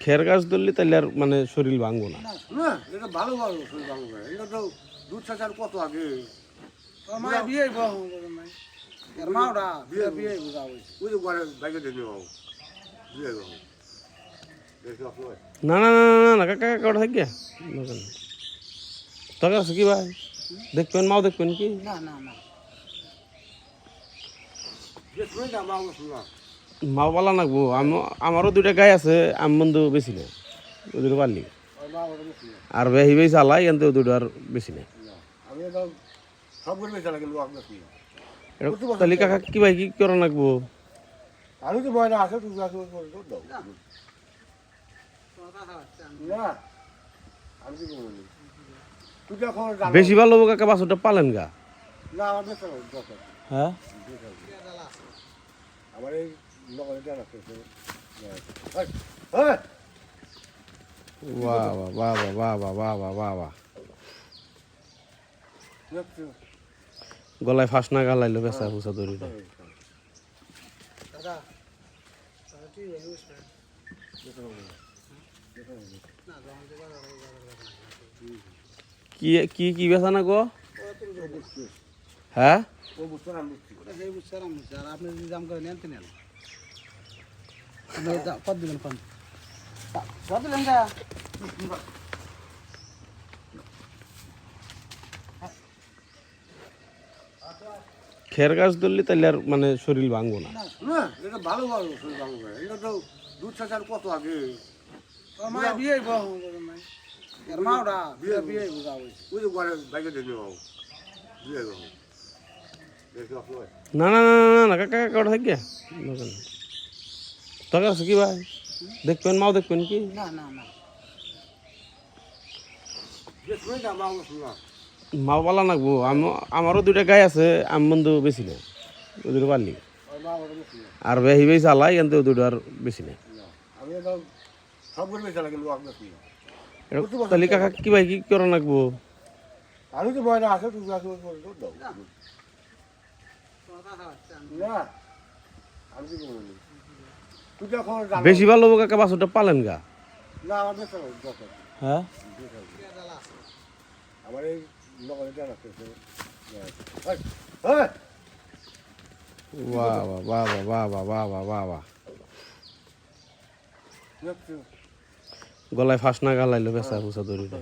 খের গাছ ধরলে তাহলে আর মানে শরীর ভাঙবো না। না এটা ভালো ভালো শরীর করে এটা তো দুধ চাচার কত আগে? মায়ের বিয়ে এর মা ওটা বিয়ে বিয়ে ওই যে ঘরে বাইকে দিয়ে দেবো না না না না না কাকা কাকা ওটা থাকে তোর কাছে কি ভাই? দেখবেন মাও দেখবেন কি? না না না। যে শুনে না মা শুনলাম মা বলা নাকবো আমারও দুইটা গাই আছে আম বন্ধু বেশি না ওই দুটো পারলি। আর বেহি বেশি আলাই কিন্তু দুটো আর বেশি না তাহলে কাকা কি ভাই কি করা লাগবো আছে তুই আসো না আমি বেশি ভালো কাকা বাছুরটা পালেন গা। না হ্যাঁ? আমার এই নগরে জানা আছে হ্যাঁ বাহ বাহ বাহ বাহ বাহ বাহ বাহ বাহ বাহ গলায় ফাঁস না গালাইলো বেসা ফুসা দড়ি দাদা দাদা তুই এই বুঝবে না যখন যে বাজার ওই বাজার বাজার কি কি কি বেচা না গো হ্যাঁ ও বুঝতে না বুঝছি ওটা সেই বুঝছে আর আমি বুঝছি আর আপনি যদি দাম করে নেন তো নেন আপনি দাম- কত দিবেন কম কত দিলেন যা খের গাছ ধরলে তাহলে আর মানে শরীর ভাঙবো না না এটা ভালো ভালো শরীর ভালো করে এটা তো দুধ চাচার কত আগে মায়ের বিয়ে এর মা ওটা বিয়ে বিয়ে বুঝা হয়েছে ওই যে ঘরে বাইকে দিয়ে নেওয়া দিয়ে দেবো দেখি আপনার না না না না না কাকা কাকা ওটা থাকে দরকার আছে কি ভাই? দেখবেন মাও দেখবেন কি? মাও পালা নাকবো আমারও দুইটা গাই আছে আম বন্ধু বেশি না ওই দুটো পারলি আর বেহি বেশি আলাই কিন্তু দুটো আর বেশি না। কাকা কি কি করে নাকবো আমি তো ভয় আছে বেশি ভালো কাকা বাছুরটা পালেন গা? হ্যাঁ? আমার এই বাবা বাবা বাবা বাবা বাবা গলায় ফাঁস না গালাইলো বেচা বুসা দড়িটা